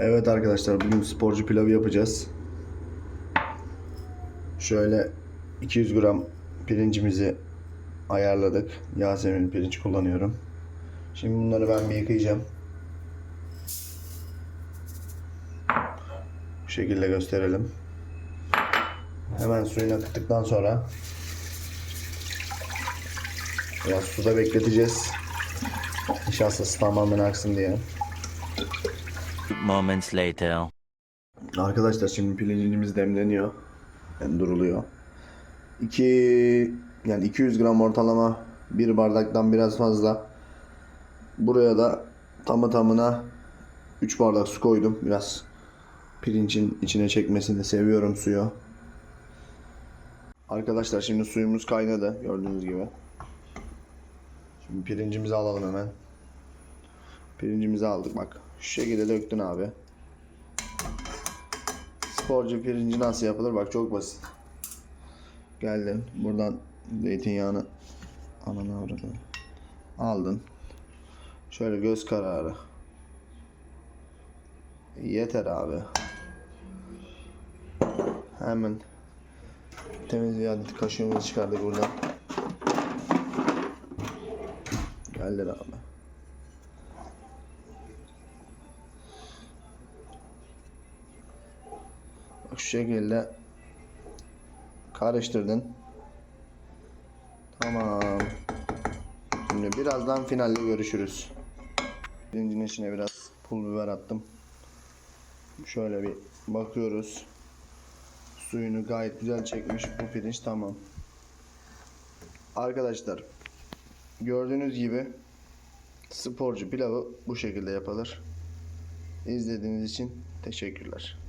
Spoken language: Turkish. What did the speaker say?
Evet arkadaşlar bugün sporcu pilavı yapacağız. Şöyle 200 gram pirincimizi ayarladık. Yasemin pirinç kullanıyorum. Şimdi bunları ben bir yıkayacağım. Bu şekilde gösterelim. Hemen suyunu akıttıktan sonra biraz suda bekleteceğiz. Nişastası tamamen aksın diye. Moments later. Arkadaşlar şimdi pirincimiz demleniyor. Yani duruluyor. 2 yani 200 gram ortalama bir bardaktan biraz fazla. Buraya da tamı tamına 3 bardak su koydum. Biraz pirincin içine çekmesini seviyorum suyu. Arkadaşlar şimdi suyumuz kaynadı gördüğünüz gibi. Şimdi pirincimizi alalım hemen. Pirincimizi aldık bak. Şu şekilde döktün abi. Sporcu pirinci nasıl yapılır? Bak çok basit. Geldin. Buradan zeytinyağını ananı avradını aldın. Şöyle göz kararı. Yeter abi. Hemen temiz bir adet kaşığımızı çıkardık buradan. Geldir abi. Şu şekilde karıştırdın. Tamam. Şimdi birazdan finalde görüşürüz. Pirincin içine biraz pul biber attım. Şöyle bir bakıyoruz. Suyunu gayet güzel çekmiş. Bu pirinç tamam. Arkadaşlar gördüğünüz gibi sporcu pilavı bu şekilde yapılır. İzlediğiniz için teşekkürler.